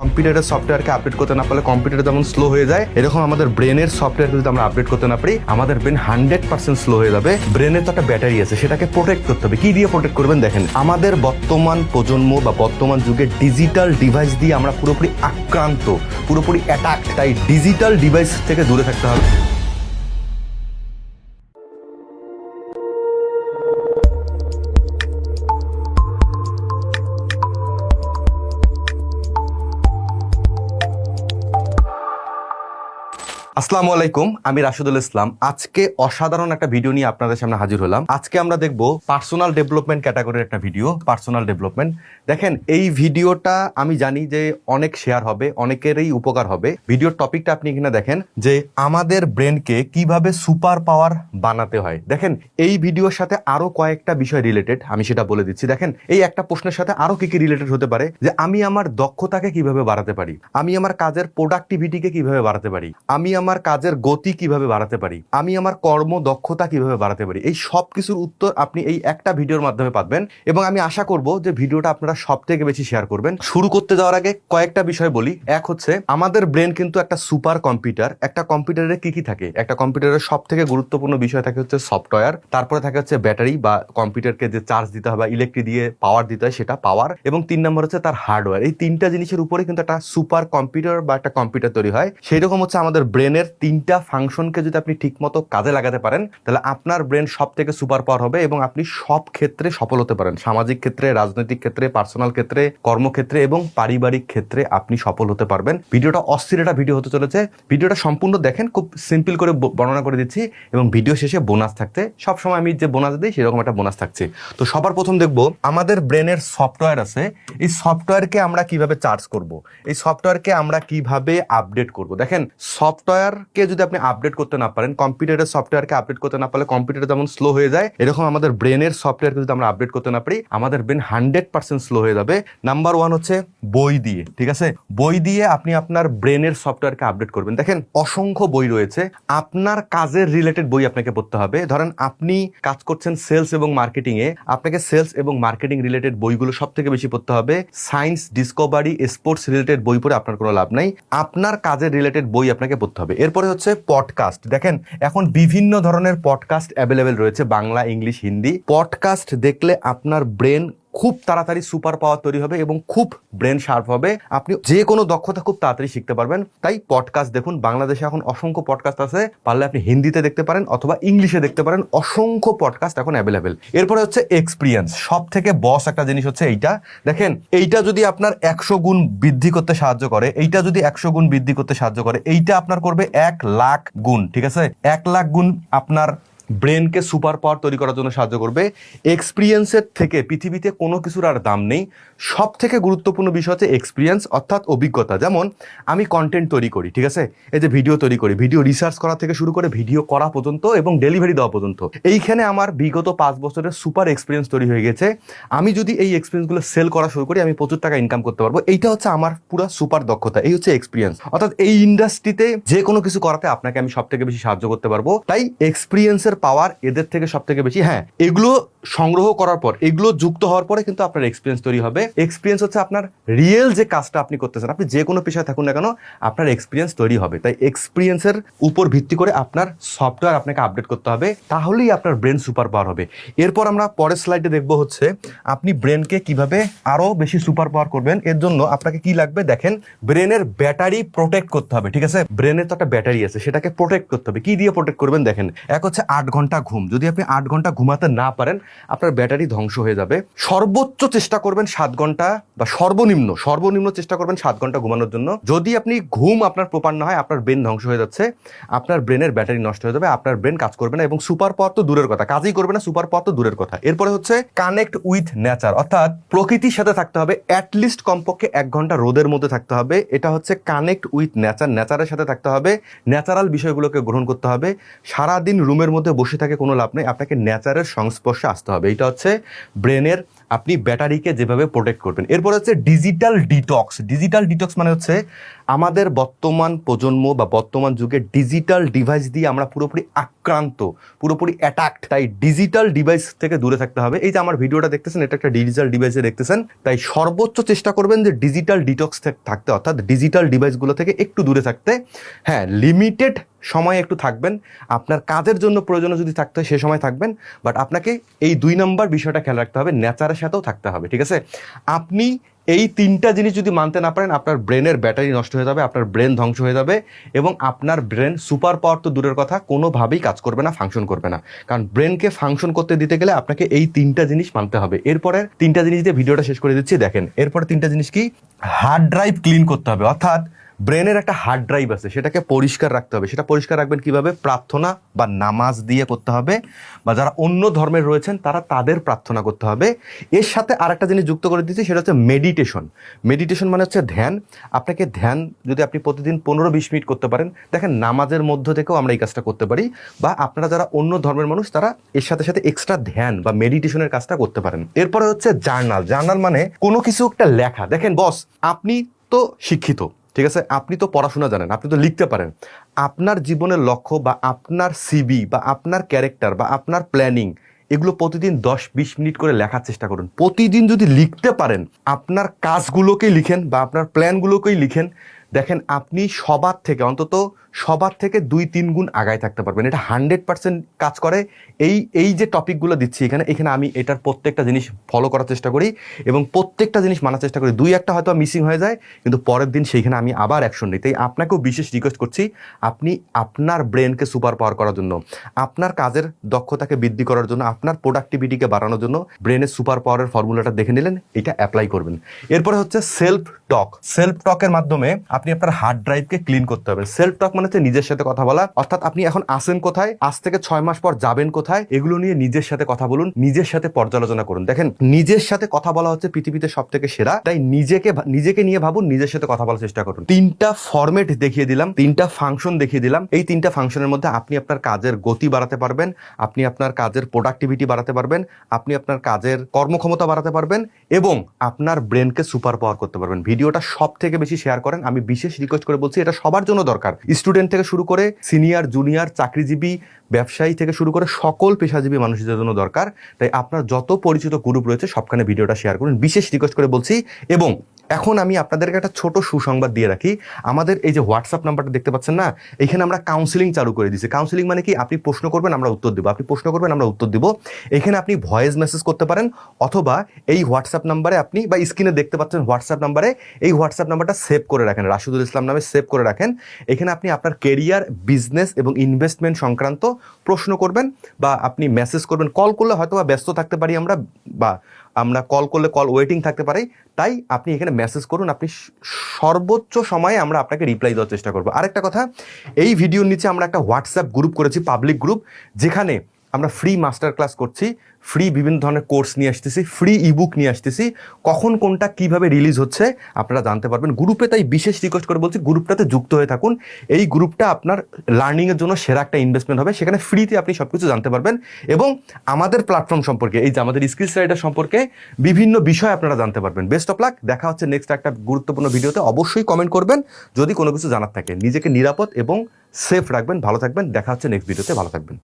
কম্পিউটারের সফটওয়্যারকে আপডেট করতে না পারলে কম্পিউটার যেমন স্লো হয়ে যায়, এরকম আমাদের ব্রেনের সফটওয়্যারকে যদি আমরা আপডেট করতে না পারি, আমাদের ব্রেন হান্ড্রেড পার্সেন্ট স্লো হয়ে যাবে। ব্রেনের তো একটা ব্যাটারি আছে, সেটাকে প্রোটেক্ট করতে হবে। কি দিয়ে প্রোটেক্ট করবেন দেখেন, আমাদের বর্তমান প্রজন্ম বা বর্তমান যুগে ডিজিটাল ডিভাইস দিয়ে আমরা পুরোপুরি আক্রান্ত, পুরোপুরি অ্যাটাক তাই ডিজিটাল ডিভাইস থেকে দূরে থাকতে হবে। আসসালামু আলাইকুম, আমি রাশিদুল ইসলাম। আজকে অসাধারণ একটা ভিডিও নিয়ে আপনাদের সামনে হাজির হলাম। আজকে আমরা দেখব পার্সোনাল ডেভেলপমেন্ট ক্যাটাগরির একটা ভিডিও, পার্সোনাল ডেভেলপমেন্ট। দেখেন, এই ভিডিওটা আমি জানি যে অনেক শেয়ার হবে, অনেকেরই উপকার হবে। ভিডিওর টপিকটা আপনি এখানে দেখেন যে আমাদের ব্রেনকে কীভাবে সুপার পাওয়ার বানাতে হয়। দেখেন, এই ভিডিওর সাথে আরও কয়েকটা বিষয় রিলেটেড আমি সেটা বলে দিচ্ছি। দেখেন, এই একটা প্রশ্নের সাথে আরও কি কি রিলেটেড হতে পারে যে আমি আমার দক্ষতাকে কীভাবে বাড়াতে পারি? আমি আমার কাজের প্রোডাক্টিভিটিকে কীভাবে বাড়াতে পারি? আমি আমার কাজের গতি কীভাবে বাড়াতে পারি? আমি আমার কর্ম দক্ষতা কীভাবে বাড়াতে পারি? এই সব কিছুর উত্তর আপনি এই একটা ভিডিওর মাধ্যমে পাবেন এবং আমি আশা করব যে ভিডিওটা আপনারা সব থেকে বেশি শেয়ার করবেন। শুরু করতে যাওয়ার আগে কয়েকটা বিষয় বলি। এক হচ্ছে, আমাদের ব্রেন কিন্তু একটা সুপার কম্পিউটার একটা কম্পিউটারে কি কি থাকে? একটা কম্পিউটারের সব থেকে গুরুত্বপূর্ণ বিষয় থাকে হচ্ছে সফটওয়্যার তারপরে থাকে হচ্ছে ব্যাটারি বা কম্পিউটারকে যে চার্জ দিতে হবে ইলেকট্রিক দিয়ে পাওয়ার দিতে হয় সেটা পাওয়ার এবং তিন নম্বর হচ্ছে তার হার্ডওয়্যার এই তিনটা জিনিসের উপরে কিন্তু একটা সুপার কম্পিউটার বা একটা কম্পিউটার তৈরি হয়। সেই রকম হচ্ছে আমাদের ব্রেনের তিনটা ফাংশনকে যদি আপনি ঠিকমতো কাজে লাগাতে পারেন, তাহলে আপনার ব্রেন সব থেকে সুপার পাওয়ার হবে এবং আপনি সব ক্ষেত্রে সফল হতে পারেন। সামাজিক ক্ষেত্রে, রাজনৈতিক ক্ষেত্রে, পার্সোনাল ক্ষেত্রে, কর্মক্ষেত্রে এবং পারিবারিক ক্ষেত্রে আপনি সফল হতে পারবেন। ভিডিওটা অস্থির একটা ভিডিও হতে চলেছে। ভিডিওটা সম্পূর্ণ দেখেন, খুব সিম্পল করে বর্ণনা করে দিচ্ছি এবং ভিডিও শেষে বোনাস থাকতে সবসময় আমি যে বোনাস দিই, সেরকম একটা বোনাস থাকছে। তো সবার প্রথম দেখব, আমাদের ব্রেনের সফটওয়্যার আছে। এই সফটওয়্যারকে আমরা কীভাবে চার্জ করব? এই সফটওয়্যারকে আমরা কীভাবে আপডেট করব? দেখেন সফটওয়্যারকে যদি আপনি আপডেট করতে না পারেন কম্পিউটারের সফটওয়্যারকে আপডেট করতে না পারলে কম্পিউটার যেমন স্লো হয়ে যায়, এরকম আমাদের ব্রেনের সফটওয়্যারকে যদি আমরা আপডেট করতে না পারি, আমাদের ব্রেন হান্ড্রেড পার্সেন্ট স্লো হয়ে যাবে। নাম্বার ওয়ান হচ্ছে বই দিয়ে, ঠিক আছে? বই দিয়ে আপনি আপনার ব্রেনের সফটওয়্যারকে আপডেট করবেন। দেখেন, অসংখ্য বই রয়েছে। আপনার কাজের রিলেটেড বই আপনাকে পড়তে হবে। ধরেন, আপনি কাজ করছেন সেলস এবং মার্কেটিং এ আপনাকে সেলস এবং মার্কেটিং রিলেটেড বইগুলো সব থেকে বেশি পড়তে হবে। সায়েন্স ডিসকভারি স্পোর্টস রিলেটেড বই পড়ে আপনার কোনো লাভ নাই। আপনার কাজের রিলেটেড বই আপনাকে পড়তে হবে। এরপরে হচ্ছে পডকাস্ট দেখেন, এখন বিভিন্ন ধরনের পডকাস্ট অ্যাভেলেবেল রয়েছে, বাংলা, ইংলিশ, হিন্দি। পডকাস্ট দেখলে আপনার ব্রেন খুব তাড়াতাড়ি সুপার পাওয়ার তৈরি হবে এবং খুব ব্রেন শার্প হবে। আপনি যে কোনো দক্ষতা খুব তাড়াতাড়ি শিখতে পারবেন। তাই পডকাস্ট দেখুন, বাংলাদেশে এখন অসংখ্য পডকাস্ট আছে। পারলে আপনি হিন্দিতে দেখতে পারেন অথবা ইংলিশে দেখতে পারেন। অসংখ্য পডকাস্ট এখন অ্যাভেলেবেল এরপরে হচ্ছে এক্সপিরিয়েন্স সব থেকে বস একটা জিনিস হচ্ছে এইটা। দেখেন, এইটা যদি আপনার একশো গুণ বৃদ্ধি করতে সাহায্য করে, এইটা যদি একশো গুণ বৃদ্ধি করতে সাহায্য করে, এইটা আপনার করবে এক লাখ গুণ, ঠিক আছে? এক লাখ গুণ আপনার ব্রেনকে সুপার পাওয়ার তৈরি করার জন্য সাহায্য করবে। এক্সপিরিয়েন্সের থেকে পৃথিবীতে কোনো কিছুর আর দাম নেই। সব থেকে গুরুত্বপূর্ণ বিষয় হচ্ছে এক্সপিরিয়েন্স অর্থাৎ অভিজ্ঞতা। যেমন, আমি কন্টেন্ট তৈরি করি, ঠিক আছে? এই যে ভিডিও তৈরি করি ভিডিও রিসার্চ করা থেকে শুরু করে ভিডিও করা পর্যন্ত এবং ডেলিভারি দেওয়া পর্যন্ত। এইখানে আমার বিগত পাঁচ বছরের সুপার এক্সপিরিয়েন্স তৈরি হয়ে গেছে। আমি যদি এই এক্সপিরিয়েন্সগুলো সেল করা শুরু করি, আমি প্রচুর টাকা ইনকাম করতে পারব। এইটা হচ্ছে আমার পুরো সুপার দক্ষতা, এই হচ্ছে এক্সপিরিয়েন্স অর্থাৎ এই ইন্ডাস্ট্রিতে যে কোনো কিছু করাতে আপনাকে আমি সব থেকে বেশি সাহায্য করতে পারব। তাই এক্সপিরিয়েন্সের পাওয়ার এদের থেকে সব থেকে বেশি। হ্যাঁ এগুলো সংগ্রহ করার পর, এগুলো যুক্ত হওয়ার পরে কিন্তু আপনার এক্সপিরিয়েন্স তৈরি হবে। এক্সপিরিয়েন্স হচ্ছে আপনার রিয়েল যে কাজটা আপনি করতেছেন, আপনি যে কোনো পেশায় থাকুন না কেন, আপনার এক্সপিরিয়েন্স তৈরি হবে। তাই এক্সপিরিয়েন্সের উপর ভিত্তি করে আপনার সফটওয়্যার আপনাকে আপডেট করতে হবে, তাহলেই আপনার ব্রেন সুপার পাওয়ার হবে। এরপর আমরা পরের স্লাইডে দেখব হচ্ছে, আপনি ব্রেনকে কীভাবে আরও বেশি সুপার পাওয়ার করবেন, এর জন্য আপনাকে কি লাগবে? দেখেন ব্রেনের ব্যাটারি প্রোটেক্ট করতে হবে, ঠিক আছে? ব্রেনের তো একটা ব্যাটারি আছে, সেটাকে প্রোটেক্ট করতে হবে। কি দিয়ে প্রোটেক্ট করবেন? দেখেন, এক হচ্ছে আট ঘণ্টা ঘুম। যদি আপনি আট ঘণ্টা ঘুমাতে না পারেন আপনার ব্যাটারি ধ্বংস হয়ে যাবে। সর্বোচ্চ চেষ্টা করবেন সাত ঘণ্টা বা সর্বনিম্ন সর্বনিম্ন চেষ্টা করবেন সাত ঘণ্টা ঘুমানোর জন্য। যদি আপনি ঘুম আপনার প্রপার না হয়, আপনার ব্রেন ধ্বংস হয়ে যাচ্ছে, আপনার ব্রেনের ব্যাটারি নষ্ট হয়ে যাবে, আপনার ব্রেন কাজ করবে না এবং সুপার পাওয়ার তো দূরের কথা। কাজই করবে না সুপার পাওয়ার তো দূরের কথা। এরপরে হচ্ছে কানেক্ট উইথ নেচার অর্থাৎ প্রকৃতির সাথে থাকতে হবে অ্যাটলিস্ট কমপক্ষে এক ঘণ্টা রোদের মধ্যে থাকতে হবে। এটা হচ্ছে কানেক্ট উইথ নেচার নেচারের সাথে থাকতে হবে ন্যাচারাল বিষয়গুলোকে গ্রহণ করতে হবে। সারাদিন রুমের মধ্যে বসে থাকে কোনো লাভ নেই, আপনাকে ন্যাচারের সংস্পর্শে আসতে হবে। এটা হচ্ছে ব্রেনের আপনি ব্যাটারিকে যেভাবে প্রোটেক্ট করবেন। এরপর হচ্ছে ডিজিটাল ডিটক্স ডিজিটাল ডিটক্স মানে হচ্ছে আমাদের বর্তমান প্রজন্ম বা বর্তমান যুগে ডিজিটাল ডিভাইস দিয়ে আমরা পুরোপুরি আক্রান্ত, পুরোপুরি অ্যাটাক্ট তাই ডিজিটাল ডিভাইস থেকে দূরে থাকতে হবে। এই যে আমার ভিডিওটা দেখতেছেন, এটা একটা ডিজিটাল ডিভাইসে দেখতেছেন। তাই সর্বোচ্চ চেষ্টা করবেন যে ডিজিটাল ডিটক্স থাকতে, অর্থাৎ ডিজিটাল ডিভাইসগুলো থেকে একটু দূরে থাকতে। হ্যাঁ লিমিটেড সময় একটু থাকবেন। আপনার কাজের জন্য প্রয়োজনে যদি থাকতে হয়, সে সময় থাকবেন। বাট আপনাকে এই দুই নম্বর বিষয়টা খেয়াল রাখতে হবে। নেচারের সাথেও থাকতে হবে, ঠিক আছে? আপনি এই তিনটা জিনিস যদি মানতে না পারেন, আপনার ব্রেনের ব্যাটারি নষ্ট হয়ে যাবে, আপনার ব্রেন ধ্বংস হয়ে যাবে এবং আপনার ব্রেন সুপার পাওয়ার তো দূরের কথা, কোনোভাবেই কাজ করবে না, ফাংশন করবে না। কারণ ব্রেনকে ফাংশন করতে দিতে গেলে আপনাকে এই তিনটা জিনিস মানতে হবে। এরপরে তিনটা জিনিস দিয়ে ভিডিওটা শেষ করে দিচ্ছি, দেখেন। এরপরে তিনটা জিনিস কি? হার্ড ড্রাইভ ক্লিন করতে হবে, অর্থাৎ ব্রেনের একটা হার্ড ড্রাইভ আছে, সেটাকে পরিষ্কার রাখতে হবে। সেটা পরিষ্কার রাখবেন কীভাবে? প্রার্থনা বা নামাজ দিয়ে করতে হবে বা যারা অন্য ধর্মের রয়েছেন, তারা তাদের প্রার্থনা করতে হবে। এর সাথে আরেকটা জিনিস যুক্ত করে দিচ্ছি, সেটা হচ্ছে মেডিটেশন মেডিটেশন মানে হচ্ছে ধ্যান। আপনাকে ধ্যান যদি আপনি প্রতিদিন পনেরো বিশ মিনিট করতে পারেন, দেখেন নামাজের মধ্য থেকেও আমরা এই কাজটা করতে পারি বা আপনারা যারা অন্য ধর্মের মানুষ, তারা এর সাথে সাথে এক্সট্রা ধ্যান বা মেডিটেশনের কাজটা করতে পারেন। এরপরে হচ্ছে জার্নাল। জার্নাল মানে কোনো কিছু একটা লেখা। দেখেন বস, আপনি তো শিক্ষিত। ঠিক আছে? আপনি তো পড়াশোনা জানেন, আপনি তো লিখতে পারেন। আপনার জীবনের লক্ষ্য বা আপনার সিবি বা আপনার ক্যারেক্টার বা আপনার প্ল্যানিং এগুলো প্রতিদিন দশ বিশ মিনিট করে লেখার চেষ্টা করুন। প্রতিদিন যদি লিখতে পারেন, আপনার কাজগুলোকেই লিখেন বা আপনার প্ল্যানগুলোকেই লিখেন, দেখেন আপনি সবার থেকে অন্তত সবার থেকে দুই, তিন গুণ আগায় থাকতে পারবেন। এটা হান্ড্রেড পার্সেন্ট কাজ করে। এই এই যে টপিকগুলো দিচ্ছি এখানে এখানে আমি এটার প্রত্যেকটা জিনিস ফলো করার চেষ্টা করি এবং প্রত্যেকটা জিনিস মানার চেষ্টা করি। দুই, একটা হয়তো মিসিং হয়ে যায়, কিন্তু পরের দিন সেইখানে আমি আবার অ্যাকশন নিই। তাই আপনাকেও বিশেষ রিকোয়েস্ট করছি, আপনি আপনার ব্রেনকে সুপার পাওয়ার করার জন্য, আপনার কাজের দক্ষতাকে বৃদ্ধি করার জন্য, আপনার প্রোডাক্টিভিটিকে বাড়ানোর জন্য ব্রেনের সুপার পাওয়ারের ফর্মুলাটা দেখে নিলেন, এটা অ্যাপ্লাই করবেন। এরপরে হচ্ছে সেলফ টক সেলফ টকের মাধ্যমে আপনি আপনার হার্ড ড্রাইভকে ক্লিন করতে হবে। সেলফ টক মানে হচ্ছে নিজের সাথে কথা বলা। অর্থাৎ আপনি এখন আসেন কোথায়? আজ থেকে ছয় মাস পর যাবেন কোথায়? এগুলো নিয়ে নিজের সাথে কথা বলুন, নিজের সাথে পর্যালোচনা করুন। দেখেন, নিজের সাথে কথা বলা হচ্ছে পৃথিবীতে সব থেকে সেরা। তাই নিজেকে নিজেকে নিয়ে ভাবুন, নিজের সাথে কথা বলার চেষ্টা করুন। তিনটা ফরম্যাট দেখিয়ে দিলাম, তিনটা ফাংশন দেখিয়ে দিলাম। এই তিনটা ফাংশনের মধ্যে আপনি আপনার কাজের গতি বাড়াতে পারবেন, আপনি আপনার কাজের প্রোডাক্টিভিটি বাড়াতে পারবেন, আপনি আপনার কাজের কর্মক্ষমতা বাড়াতে পারবেন এবং আপনার ব্রেনকে সুপার পাওয়ার করতে পারবেন। ভিডিওটা সব থেকে বেশি শেয়ার করেন, আমি বিশেষ রিকোয়েস্ট করে বলছি, এটা সবার জন্য দরকার। স্টুডেন্ট থেকে শুরু করে সিনিয়র জুনিয়র চাকরিজীবী, ব্যবসায়ী থেকে শুরু করে সকল পেশাজীবী মানুষদের জন্য দরকার। তাই আপনার যত পরিচিত গ্রুপ রয়েছে, সবখানে ভিডিওটা শেয়ার করুন। বিশেষ রিকোয়েস্ট করে বলছি, এবং এখন আমি আপনাদেরকে একটা ছোট সুসংবাদ দিয়ে রাখি। আমাদের এই যে হোয়াটসঅ্যাপ নাম্বারটা দেখতে পাচ্ছেন না, এখানে আমরা কাউন্সিলিং চালু করে দিয়েছি। কাউন্সিলিং মানে কি? আপনি প্রশ্ন করবেন, আমরা উত্তর দেবো। আপনি প্রশ্ন করবেন, আমরা উত্তর দিব। এখানে আপনি ভয়েস মেসেজ করতে পারেন, অথবা এই হোয়াটসঅ্যাপ নাম্বারে আপনি বা স্ক্রিনে দেখতে পাচ্ছেন হোয়াটসঅ্যাপ নাম্বারে, এই হোয়াটসঅ্যাপ নাম্বারটা সেভ করে রাখেন। রাশিদুল ইসলাম নামে সেভ করে রাখেন। এখানে আপনি আপনার কেরিয়ার বিজনেস এবং ইনভেস্টমেন্ট সংক্রান্ত প্রশ্ন করবেন বা আপনি মেসেজ করবেন। কল করলে হয়তো বা ব্যস্ত থাকতে পারি আমরা বা আমরা কল করলে কল ওয়েটিং থাকতে পারি। তাই আপনি এখানে মেসেজ করুন, আপনি সর্বোচ্চ সময়ে আমরা আপনাকে রিপ্লাই দেওয়ার চেষ্টা করব। আরেকটা কথা, এই ভিডিওর নিচে আমরা একটা হোয়াটসঅ্যাপ গ্রুপ করেছি পাবলিক গ্রুপ যেখানে আমরা ফ্রি মাস্টার ক্লাস করছি ফ্রি বিভিন্ন ধরনের কোর্স নিয়ে আসতেছি ফ্রি ইবুক নিয়ে আসতেছি। কখন কোনটা কীভাবে রিলিজ হচ্ছে আপনারা জানতে পারবেন। গ্রুপে তাই বিশেষ রিকোয়েস্ট করে বলছি গ্রুপটাতে যুক্ত হয়ে থাকুন। এই গ্রুপটা আপনার লার্নিংয়ের জন্য সেরা একটা ইনভেস্টমেন্ট হবে। সেখানে ফ্রিতে আপনি সব কিছু জানতে পারবেন এবং আমাদের প্ল্যাটফর্ম সম্পর্কে, এই যে আমাদের স্কিল রাইডার সম্পর্কে বিভিন্ন বিষয় আপনারা জানতে পারবেন। বেস্ট অফ লাক দেখা হচ্ছে নেক্সট একটা গুরুত্বপূর্ণ ভিডিওতে অবশ্যই কমেন্ট করবেন, যদি কোনো কিছু জানার থাকে। নিজেকে নিরাপদ এবং সেফ রাখবেন। ভালো থাকবেন। দেখা হচ্ছে নেক্সট ভিডিওতে ভালো থাকবেন।